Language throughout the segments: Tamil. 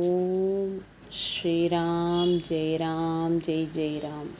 ஓம் ஸ்ரீராம் ஜெய் ராம் ஜெய் ஜெய் ராம்.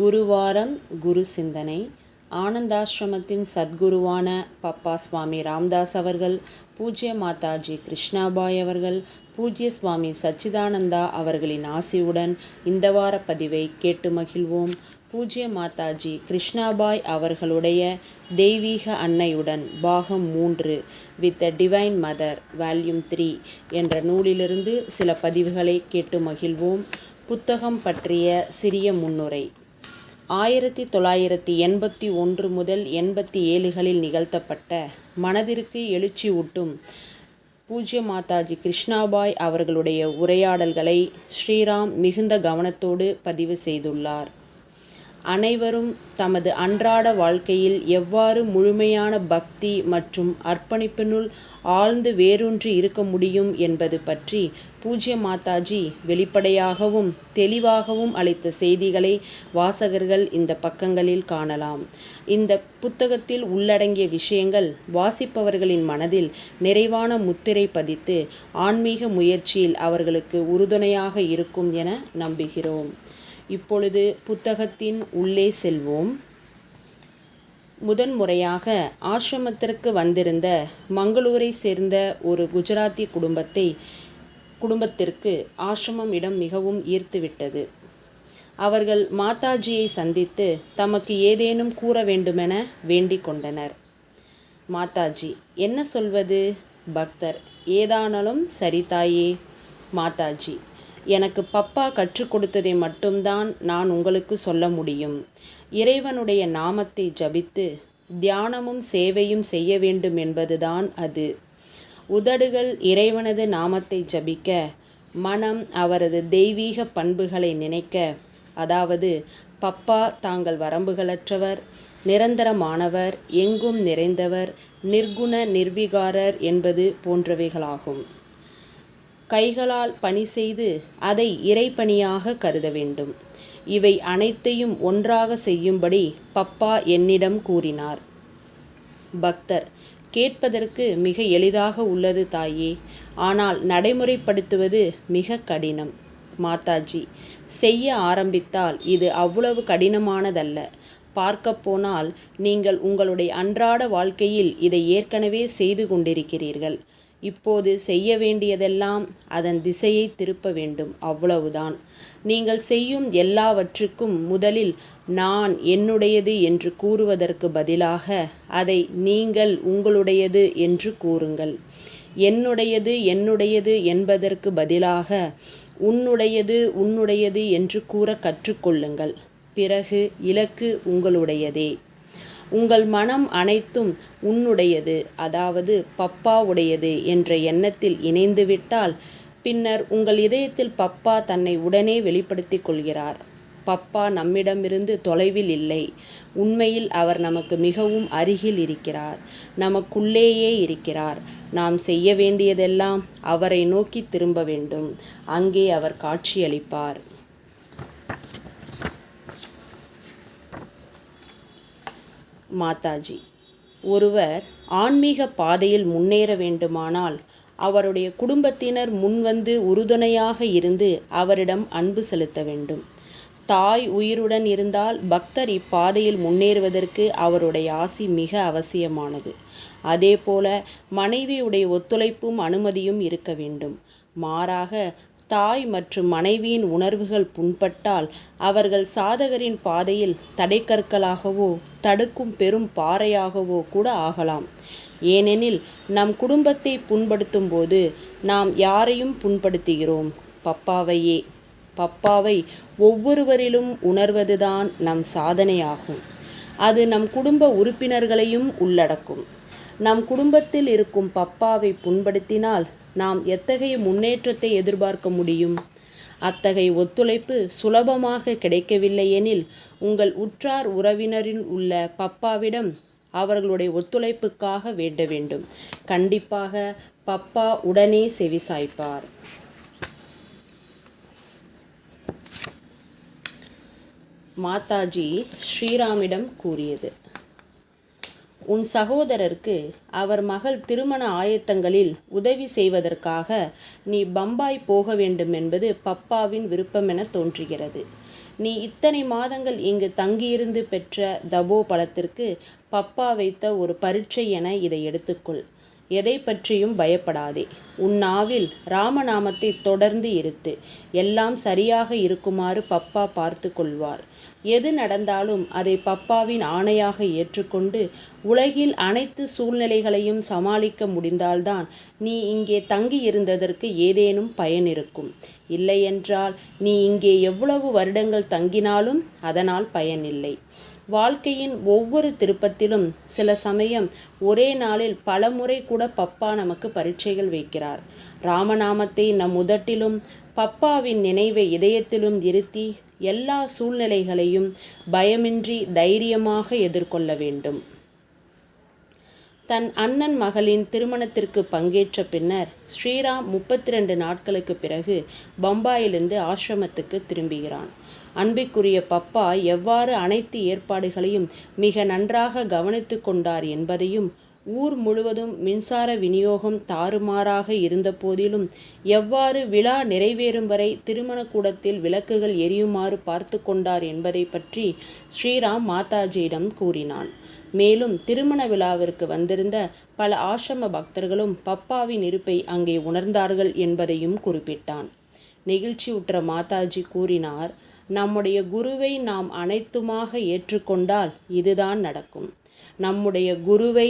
குருவாரம் குரு சிந்தனை. ஆனந்தாசிரமத்தின் சத்குருவான பப்பா சுவாமி ராம்தாஸ் அவர்கள் பூஜ்ய மாதாஜி கிருஷ்ணாபாய் அவர்கள் பூஜ்ய சுவாமி சச்சிதானந்தா அவர்களின் ஆசியுடன் இந்த வார பதிவை கேட்டு மகிழ்வோம். பூஜ்ய மாதாஜி கிருஷ்ணாபாய் அவர்களுடைய தெய்வீக அன்னையுடன் பாகம் மூன்று with the divine mother volume three என்ற நூலிலிருந்து சில பதிவுகளை கேட்டு மகிழ்வோம். புத்தகம் பற்றிய சிறிய முன்னுரை. ஆயிரத்தி தொள்ளாயிரத்தி எண்பத்தி ஒன்று முதல் எண்பத்தி ஏழுகளில் நிகழ்த்தப்பட்ட மனதிற்கு எழுச்சி ஊட்டும் பூஜ்ய மாதாஜி கிருஷ்ணாபாய் அவர்களுடைய உரையாடல்களை ஸ்ரீராம் மிகுந்த கவனத்தோடு பதிவு செய்துள்ளார். அனைவரும் தமது அன்றாட வாழ்க்கையில் எவ்வாறு முழுமையான பக்தி மற்றும் அர்ப்பணிப்பினுள் ஆழ்ந்து வேரூன்றி இருக்க முடியும் என்பது பற்றி பூஜ்ய மாதாஜி வெளிப்படையாகவும் தெளிவாகவும் அளித்த செய்திகளை வாசகர்கள் இந்த பக்கங்களில் காணலாம். இந்த புத்தகத்தில் உள்ளடங்கிய விஷயங்கள் வாசிப்பவர்களின் மனதில் நிறைவான முத்திரை பதித்து ஆன்மீக முயற்சியில் அவர்களுக்கு உறுதுணையாக இருக்கும் என நம்புகிறோம். இப்பொழுது புத்தகத்தின் உள்ளே செல்வோம். முதன்முறையாக ஆசிரமத்திற்கு வந்திருந்த மங்களூரை சேர்ந்த ஒரு குஜராத்தி குடும்பத்தை குடும்பத்திற்கு ஆசிரமம் இடம் மிகவும் ஈர்த்துவிட்டது. அவர்கள் மாதாஜியை சந்தித்து தமக்கு ஏதேனும் கூற வேண்டுமென வேண்டிக் கொண்டனர். மாதாஜி என்ன சொல்வது? பக்தர் ஏதானாலும் சரி தாயே. மாதாஜி எனக்கு பப்பா கற்றுக் கொடுத்ததை மட்டும்தான் நான் உங்களுக்கு சொல்ல முடியும். இறைவனுடைய நாமத்தை ஜபித்து தியானமும் சேவையும் செய்ய வேண்டும் என்பதுதான் அது. உதடுகள் இறைவனது நாமத்தை ஜபிக்க மனம் அவரது தெய்வீக பண்புகளை நினைக்க அதாவது பப்பா தாங்கள் வரம்புகளற்றவர் நிரந்தரமானவர் எங்கும் நிறைந்தவர் நிர்குண நிர்விகாரர் என்பது போன்றவைகளாகும். கைகளால் பணி செய்து அதை இறைப்பணியாக கருத வேண்டும். இவை அனைத்தையும் ஒன்றாக செய்யும்படி பப்பா என்னிடம் கூறினார். பக்தர் கேட்பதற்கு மிக எளிதாக உள்ளது தாயே ஆனால் நடைமுறைப்படுத்துவது மிக கடினம். மாதாஜி செய்ய ஆரம்பித்தால் இது அவ்வளவு கடினமானதல்ல. பார்க்க போனால் நீங்கள் உங்களுடைய அன்றாட வாழ்க்கையில் இதை ஏற்கனவே செய்து கொண்டிருக்கிறீர்கள். இப்போது செய்ய வேண்டியதெல்லாம் அதன் திசையை திருப்ப வேண்டும். அவ்வளவுதான். நீங்கள் செய்யும் எல்லாவற்றுக்கும் முதலில் நான் என்னுடையது என்று கூறுவதற்கு பதிலாக அதை நீங்கள் உங்களுடையது என்று கூறுங்கள். என்னுடையது என்னுடையது என்பதற்கு பதிலாக உன்னுடையது உன்னுடையது என்று கூற கற்றுக்கொள்ளுங்கள். பிறகு இலக்கு உங்களுடையதே. உங்கள் மனம் அனைத்தும் உன்னுடையது அதாவது பப்பா உடையது என்ற எண்ணத்தில் இணைந்துவிட்டால் பின்னர் உங்கள் இதயத்தில் பப்பா தன்னை உடனே வெளிப்படுத்தி கொள்கிறார். பப்பா நம்மிடமிருந்து தொலைவில் இல்லை. உண்மையில் அவர் நமக்கு மிகவும் அருகில் இருக்கிறார். நமக்குள்ளேயே இருக்கிறார். நாம் செய்ய வேண்டியதெல்லாம் அவரை நோக்கி திரும்ப வேண்டும். அங்கே அவர் காட்சியளிப்பார். மாதாஜி. ஒருவர் ஆன்மீக பாதையில் முன்னேற வேண்டுமானால் அவருடைய குடும்பத்தினர் முன்வந்து உறுதுணையாக இருந்து அவரிடம் அன்பு செலுத்த வேண்டும். தாய் உயிருடன் இருந்தால் பக்தர் இப்பாதையில் முன்னேறுவதற்கு அவருடைய ஆசி மிக அவசியமானது. அதேபோல மனைவியுடைய ஒத்துழைப்பும் அனுமதியும் இருக்க வேண்டும். மாறாக தாய் மற்றும் மனைவியின் உணர்வுகள் புண்பட்டால் அவர்கள் சாதகரின் பாதையில் தடைக்கற்களாகவோ தடுக்கும் பெரும் பாறையாகவோ கூட ஆகலாம். ஏனெனில் நம் குடும்பத்தை புண்படுத்தும் போது நாம் யாரையும் புண்படுத்துகிறோம்? பப்பாவையே. பப்பாவை ஒவ்வொருவரிலும் உணர்வதுதான் நம் சாதனையாகும். அது நம் குடும்ப உறுப்பினர்களையும் உள்ளடக்கும். நம் குடும்பத்தில் இருக்கும் பப்பாவை புண்படுத்தினால் நாம் எத்தகைய முன்னேற்றத்தை எதிர்பார்க்க முடியும்? அத்தகைய ஒத்துழைப்பு சுலபமாக கிடைக்கவில்லை எனில் உங்கள் உற்றார் உறவினரில் உள்ள பப்பாவிடம் அவர்களுடைய ஒத்துழைப்புக்காக வேண்ட வேண்டும். கண்டிப்பாக பப்பா உடனே செவிசாய்ப்பார் மாதாஜி ஸ்ரீராமிடம் கூறியது. உன் சகோதரருக்கு அவர் மகள் திருமண ஆயத்தங்களில் உதவி செய்வதற்காக நீ பம்பாய் போக வேண்டுமென்பது பப்பாவின் விருப்பமென தோன்றுகிறது. நீ இத்தனை மாதங்கள் இங்கு தங்கியிருந்து பெற்ற தபோ பலத்திற்கு பப்பா வைத்த ஒரு பரீட்சை என இதை எடுத்துக்கொள். எதை பற்றியும் பயப்படாதே. உன் நாவில் ராமநாமத்தை தொடர்ந்து இருத்து எல்லாம் சரியாக இருக்குமாறு பப்பா பார்த்து கொள்வார் எது நடந்தாலும் அதை பப்பாவின் ஆணையாக ஏற்றுக்கொண்டு உலகில் அனைத்து சூழ்நிலைகளையும் சமாளிக்க முடிந்தால்தான் நீ இங்கே தங்கி இருந்ததற்கு ஏதேனும் பயன் இருக்கும். இல்லையென்றால் நீ இங்கே எவ்வளவு வருடங்கள் தங்கினாலும் அதனால் பயனில்லை. வாழ்க்கையின் ஒவ்வொரு திருப்பத்திலும் சில சமயம் ஒரே நாளில் பல முறை கூட பப்பா நமக்கு பரீட்சைகள் வைக்கிறார். ராமநாமத்தை நம் உதட்டிலும் பப்பாவின் நினைவை இதயத்திலும் இருத்தி எல்லா சூழ்நிலைகளையும் பயமின்றி தைரியமாக எதிர்கொள்ள வேண்டும். தன் அண்ணன் மகளின் திருமணத்திற்கு பங்கேற்ற பின்னர் ஸ்ரீராம் முப்பத்தி ரெண்டு நாட்களுக்கு பிறகு பம்பாயிலிருந்து ஆசிரமத்துக்கு திரும்புகிறான். அன்பிற்குரிய பப்பா எவ்வாறு அனைத்து ஏற்பாடுகளையும் மிக நன்றாக கவனித்து கொண்டார் என்பதையும் ஊர் முழுவதும் மின்சார விநியோகம் தாறுமாறாக இருந்த போதிலும் எவ்வாறு விழா நிறைவேறும் வரை திருமணக்கூடத்தில் விளக்குகள் எரியுமாறு பார்த்து கொண்டார் என்பதை பற்றி ஸ்ரீராம் மாதாஜியிடம் கூறினான். மேலும் திருமண விழாவிற்கு வந்திருந்த பல ஆசிரம பக்தர்களும் பப்பாவின் இருப்பை அங்கே உணர்ந்தார்கள் என்பதையும் குறிப்பிட்டான். நெகிழ்ச்சியுற்ற மாதாஜி கூறினார் நம்முடைய குருவை நாம் அனைத்துமாக ஏற்றுக்கொண்டால் இதுதான் நடக்கும். நம்முடைய குருவை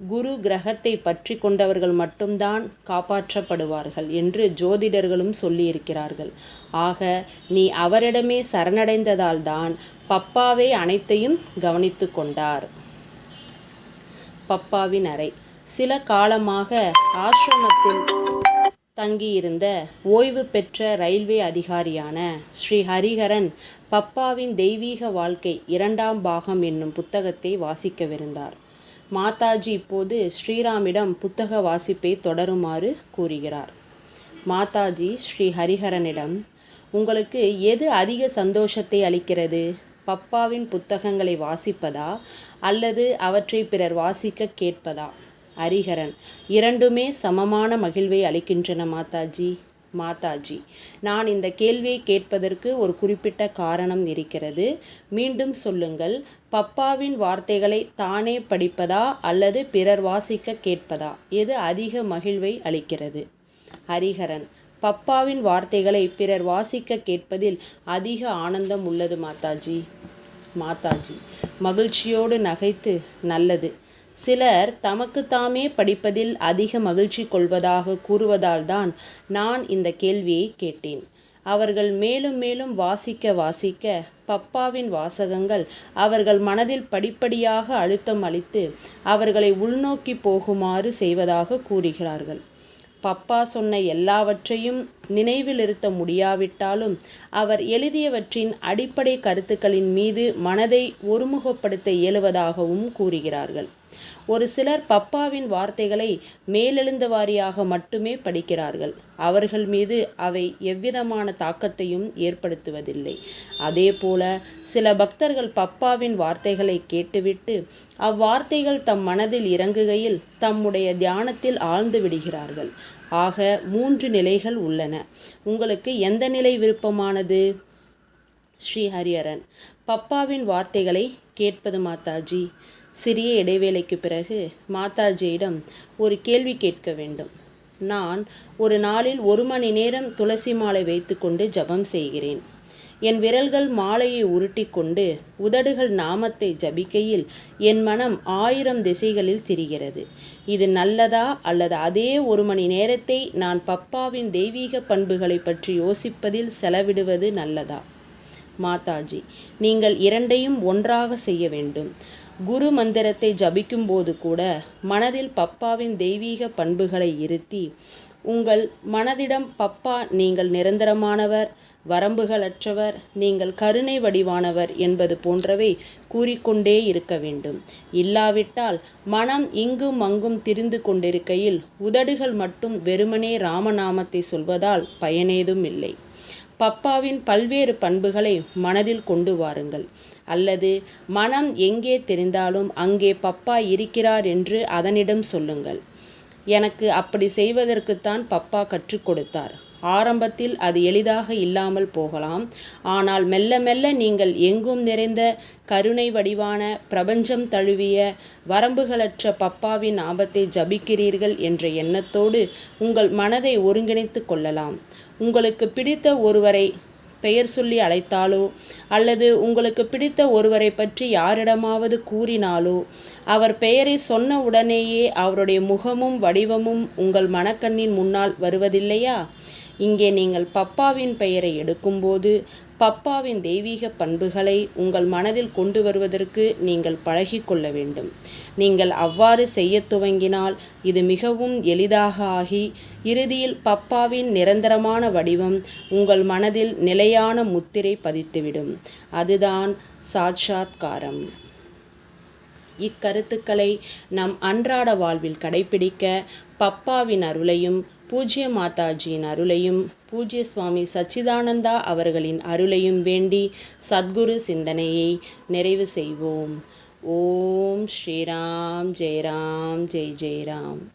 குரு கிரகத்தை பற்றி கொண்டவர்கள் மட்டும்தான் காப்பாற்றப்படுவார்கள் என்று ஜோதிடர்களும் சொல்லியிருக்கிறார்கள். ஆக நீ அவரிடமே சரணடைந்ததால்தான் பப்பாவே அனைத்தையும் கவனித்து கொண்டார். பப்பாவின் அறை. சில காலமாக ஆசிரமத்தில் தங்கியிருந்த ஓய்வு பெற்ற ரயில்வே அதிகாரியான ஸ்ரீ ஹரிஹரன் பப்பாவின் தெய்வீக வாழ்க்கை இரண்டாம் பாகம் என்னும் புத்தகத்தை வாசிக்கவிருந்தார். மாதாஜி இப்போது ஸ்ரீராமிடம் புத்தக வாசிப்பை தொடருமாறு கூறுகிறார். மாதாஜி ஸ்ரீ ஹரிஹரனிடம் உங்களுக்கு எது அதிக சந்தோஷத்தை அளிக்கிறது? பப்பாவின் புத்தகங்களை வாசிப்பதா? அல்லது அவற்றை பிறர் வாசிக்க கேட்பதா? ஹரிஹரன் இரண்டுமே சமமான மகிழ்வை அளிக்கின்றன மாதாஜி. மாதாஜி. நான் இந்த கேள்வியை கேட்பதற்கு ஒரு குறிப்பிட்ட காரணம் இருக்கிறது. மீண்டும் சொல்லுங்கள். பப்பாவின் வார்த்தைகளை தானே படிப்பதா அல்லது பிறர் வாசிக்க கேட்பதா? எது அதிக மகிழ்வை அளிக்கிறது? ஹரிஹரன். பப்பாவின் வார்த்தைகளை பிறர் வாசிக்க கேட்பதில் அதிக ஆனந்தம் உள்ளது மாதாஜி. மாதாஜி. மகிழ்ச்சியோடு நகைத்து நல்லது. சிலர் தமக்கு தாமே படிப்பதில் அதிக மகிழ்ச்சி கொள்வதாக கூறுவதால்தான் நான் இந்த கேள்வியை கேட்டேன். அவர்கள் மேலும் மேலும் வாசிக்க வாசிக்க பப்பாவின் வாசகங்கள் அவர்கள் மனதில் படிப்படியாக அழுத்தம் அளித்து அவர்களை உள்நோக்கி போகுமாறு செய்வதாக கூறுகிறார்கள். பப்பா சொன்ன எல்லாவற்றையும் நினைவில் இருத்த முடியாவிட்டாலும் அவர் எழுதியவற்றின் அடிப்படை கருத்துக்களின் மீது மனதை ஒருமுகப்படுத்த இயலுவதாகவும் கூறுகிறார்கள். ஒரு சிலர் பப்பாவின் வார்த்தைகளை மேலெழுந்த வாரியாக மட்டுமே படிக்கிறார்கள். அவர்கள் மீது அவை எவ்விதமான தாக்கத்தையும் ஏற்படுத்துவதில்லை. அதே போல சில பக்தர்கள் பப்பாவின் வார்த்தைகளை கேட்டுவிட்டு அவ்வார்த்தைகள் தம் மனதில் இறங்குகையில் தம்முடைய தியானத்தில் ஆழ்ந்து விடுகிறார்கள். ஆக மூன்று நிலைகள் உள்ளன. உங்களுக்கு எந்த நிலை விருப்பமானது? ஸ்ரீஹரியரன் பப்பாவின் வார்த்தைகளை கேட்பது மாதாஜி. சிறிய இடைவேளைக்கு பிறகு மாதாஜியிடம் ஒரு கேள்வி கேட்க வேண்டும். நான் ஒரு நாளில் ஒரு மணி நேரம் துளசி மாலை வைத்துக்கொண்டு ஜபம் செய்கிறேன். என் விரல்கள் மாலையை உருட்டி கொண்டு உதடுகள் நாமத்தை ஜபிக்கையில் என் மனம் ஆயிரம் திசைகளில் திரிகிறது. இது நல்லதா அல்லது அதே ஒரு மணி நேரத்தை நான் பப்பாவின் தெய்வீக பண்புகளை பற்றி யோசிப்பதில் செலவிடுவது நல்லதா? மாதாஜி நீங்கள் இரண்டையும் ஒன்றாக செய்ய வேண்டும். குரு மந்திரத்தை ஜபிக்கும்போது கூட மனதில் பப்பாவின் தெய்வீக பண்புகளை இருத்தி உங்கள் மனதிடம் பப்பா நீங்கள் நிரந்தரமானவர் வரம்புகளற்றவர் நீங்கள் கருணை வடிவானவர் என்பது போன்றவை கூறிக்கொண்டே இருக்க வேண்டும். இல்லாவிட்டால் மனம் இங்கும் அங்கும் திரிந்து கொண்டிருக்கையில் உதடுகள் மட்டும் வெறுமனே ராமநாமத்தை சொல்வதால் பயனேதும் இல்லை. பப்பாவின் பல்வேறு பண்புகளை மனதில் கொண்டு வாருங்கள். அல்லது மனம் எங்கே தெரிந்தாலும் அங்கே பப்பா இருக்கிறார் என்று அதனிடம் சொல்லுங்கள். எனக்கு அப்படி செய்வதற்குத்தான் பப்பா கற்றுக் கொடுத்தார். ஆரம்பத்தில் அது எளிதாக இல்லாமல் போகலாம். ஆனால் மெல்ல மெல்ல நீங்கள் எங்கும் நிறைந்த கருணை வடிவான பிரபஞ்சம் தழுவிய வரம்புகளற்ற பப்பாவின் ஆபத்தை ஜபிக்கிறீர்கள் என்ற எண்ணத்தோடு உங்கள் மனதை ஒருங்கிணைத்து கொள்ளலாம். உங்களுக்கு பிடித்த ஒருவரை பெயர் சொல்லி அழைத்தாலோ அல்லது உங்களுக்கு பிடித்த ஒருவரை பற்றி யாரிடமாவது கூறினாலோ அவர் பெயரை சொன்ன உடனேயே அவருடைய முகமும் வடிவமும் உங்கள் மனக்கண்ணின் முன்னால் வருவதில்லையா? இங்கே நீங்கள் பப்பாவின் பெயரை எடுக்கும்போது பப்பாவின் தெய்வீக பண்புகளை உங்கள் மனதில் கொண்டு வருவதற்கு நீங்கள் பழகிக்கொள்ள வேண்டும். நீங்கள் அவ்வாறு செய்ய துவங்கினால் இது மிகவும் எளிதாக ஆகி இறுதியில் பப்பாவின் நிரந்தரமான வடிவம் உங்கள் மனதில் நிலையான முத்திரை பதித்துவிடும். அதுதான் சாட்சாத்காரம். இக்கருத்துக்களை நம் அன்றாட வாழ்வில் கடைபிடிக்க பப்பாவின் அருளையும் பூஜ்ய மாதாஜியின் அருளையும் பூஜ்ய சுவாமி சச்சிதானந்தா அவர்களின் அருளையும் வேண்டி சத்குரு சிந்தனையை நிறைவு செய்வோம். ஓம் ஸ்ரீராம் ஜெயராம் ஜெய் ஜெயராம்